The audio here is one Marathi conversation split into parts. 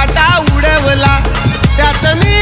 काटा उडवला. त्यात मी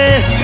え!